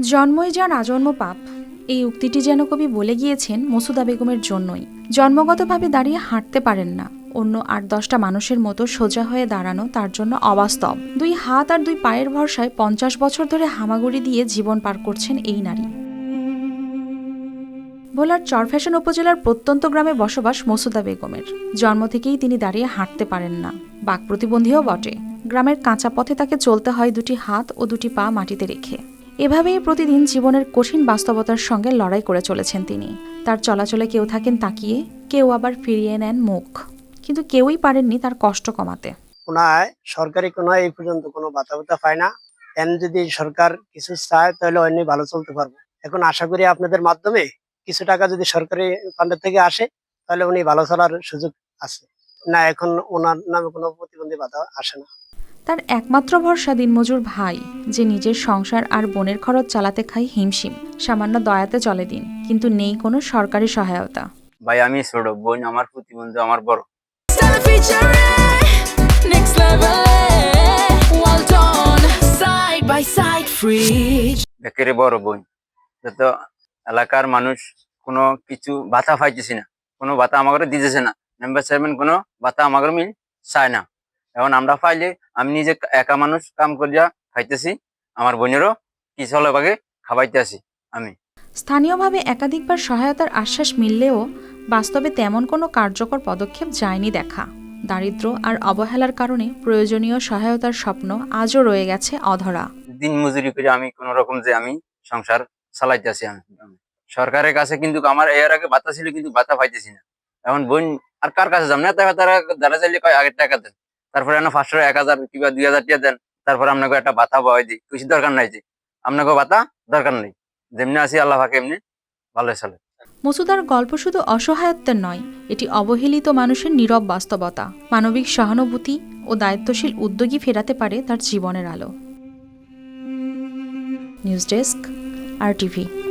জন্মই যার আজন্ম পাপ। এই উক্তিটি যেন কবি বলে গিয়েছেন মসুদা বেগমের জন্যই। জন্মগতভাবে দাঁড়িয়ে হাঁটতে পারেন না। অন্য আট দশটা মানুষের মতো সোজা হয়ে দাঁড়ানো তার জন্য অবাস্তব। দুই হাত আর দুই পায়ের ভরসায় পঞ্চাশ বছর ধরে হামাগুড়ি দিয়ে জীবন পার করছেন এই নারী। ভোলার চরফ্যাশন উপজেলার প্রত্যন্ত গ্রামে বসবাস মসুদা বেগমের। জন্ম থেকেই তিনি দাঁড়িয়ে হাঁটতে পারেন না। বাক প্রতিবন্ধীও বটে। গ্রামের কাঁচা পথে তাকে চলতে হয় দুটি হাত ও দুটি পা মাটিতে রেখে। এভাবেই প্রতিদিন জীবনের কঠিন বাস্তবতার সঙ্গে লড়াই করে চলেছেন তিনি। তার চলাচলে কেউ থাকেন তাকিয়ে, কেউ আবার ফিরিয়ে নেন মুখ। কিন্তু কেউই পারেননি তার কষ্ট কমাতে। সরকারি কোনায় এই পর্যন্ত কোনো বাতা বাতা পায় না। এন যদি সরকার কিছু চায়, তাহলে অন্য ভালো চলতে পারব। এখন আশা করি আপনাদের মাধ্যমে কিছু টাকা যদি সরকারি ফান্ডের থেকে আসে, তাহলে উনি ভালো চলার সুযোগ আছে। না, এখন ওনার নামে কোনো প্রতিবন্ধী বাধা আসে না। তার একমাত্র ভরসা দিনমজুর ভাই যে নিজের সংসার আর বোনের খরচ চালাতে খায় হিমশিম সামান্য দয়াতে চলে দিন কিন্তু নেই কোনো সরকারি সহায়তা। ভাই আমি ছোট বোন আমার প্রতিবন্ধী আমার বড়। Side, free. একেবারে বড় বোন। যত এলাকার মানুষ কোনো কিছু ভাতা পাইতেছি না। কোনো ভাতা আমাকে দিতেছে না। মেম্বার চেয়ারম্যান কোনো ভাতা আমাকে মিল চায় না। এখন আমরা পাইলে আমি নিজে একা মানুষ কাম করিয়া খাইতেছি আমার বোনেরও কিছু হলে বাগে খাওয়াইতে আসি আমি। স্থানীয়ভাবে একাধিকবার সহায়তার আশ্বাস মিললেও বাস্তবে তেমন কোনো কার্যকর পদক্ষেপ যায়নি দেখা। দারিদ্র আর অবহেলার কারণে প্রয়োজনীয় সহায়তার স্বপ্ন আজও রয়ে গেছে অধরা। দিন মজুরি করে আমি কোন রকম যে আমি সংসার চালাইতেছি আমি সরকারের কাছে কিন্তু আমার এর আগে ভাতা ছিল কিন্তু ভাতা পাইতেছি না। এখন বোন আর কার কাছে যাম? না তারা চাইলে কয় আগের টাকা দেন। তারপরে এখন পাঁচশো, এক হাজার, কিংবা দুই হাজার টাকা দেন। তারপরে আপনাকে একটা ভাতা পাওয়াই দিই। কিছু দরকার নাই যে। আপনাকে ভাতা দরকার নেই। যেমনি আছি, আল্লাহ ফাঁকে এমনি ভালো চলে। মসুদার গল্প শুধু অসহায়ত্বের নয়, এটি অবহেলিত মানুষের নীরব বাস্তবতা, মানবিক সহানুভূতি ও দায়িত্বশীল উদ্যোগী ফেরাতে পারে তার জীবনের আলো। News desk, R TV.